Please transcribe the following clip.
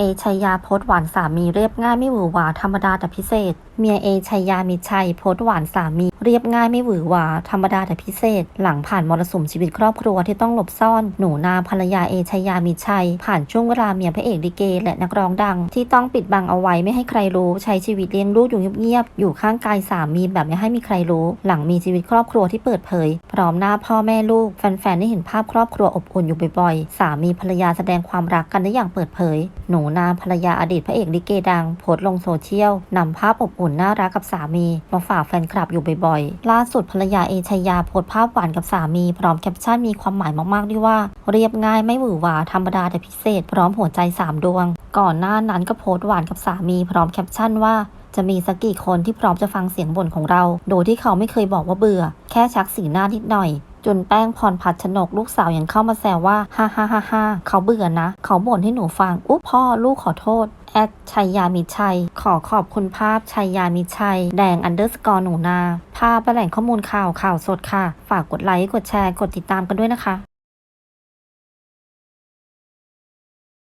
เอชัยยาโพสหวานสามีเรียบง่ายไม่หวือหวาธรรมดาแต่พิเศษ เมียเอชัยยามิชัยโพสหวานสามีเรียบง่ายไม่หวือหวาธรรมดาแต่พิเศษ หลังผ่านมรสุมชีวิตครอบครัวที่ต้องหลบซ่อน หนูนาภรรยาเอชัยยามิชัย ผ่านช่วงเวลาเมียพระเอกลิเก และนักร้องดัง ที่ต้องปิดบังเอาไว้ไม่ให้ใครรู้ใช้ชีวิตเลี้ยงลูกอยู่เงียบๆอยู่ข้างกายสามีแบบไม่ให้มีใครรู้ หลังมีชีวิตครอบครัวที่เปิดเผย พร้อมหน้าพ่อแม่ลูกแฟนๆได้เห็นภาพครอบครัวอบอุ่นอยู่บ่อยๆสามีภรรยาแสดงความรักกันได้อย่างเปิดเผย หนูนาภรรยาอดีตพระเอกลิเกดังโพสต์ลงโซเชียลนำภาพอบอุ่นน่ารักกับสามี มาฝากแฟนคลับอยู่บ่อยๆ ล่าสุดภรรยาเอชยาโพสต์ภาพหวานกับสามี พร้อมแคปชั่นมีความหมายมากๆด้วยว่า เรียบง่ายไม่หวือหวาธรรมดาแต่พิเศษ พร้อมหัวใจสามดวง ก่อนหน้านั้นก็โพสต์หวานกับสามี พร้อมแคปชั่นว่าจะมีสักกี่คนที่พร้อมจะฟังเสียงบ่นของเรา โดยที่เขาไม่เคยบอกว่าเบื่อ แค่ชักสีหน้านิดหน่อย จนแป้งผ่อนผัดชนกลูกสาวยังเข้ามาแซวว่าฮ่าฮ่าฮ่าฮ่าเขาเบื่อนะ เขาบ่นให้หนูฟังอุ๊บพ่อลูกขอโทษแอดชัยยามิชัย ขอขอบคุณภาพชัยยามิชัย แดงอันเดอร์สกอร์หนูนา ภาพและแหล่งข้อมูลข่าวข่าวสดค่ะ ฝากกดไลค์ กดแชร์ กดติดตามกันด้วยนะคะ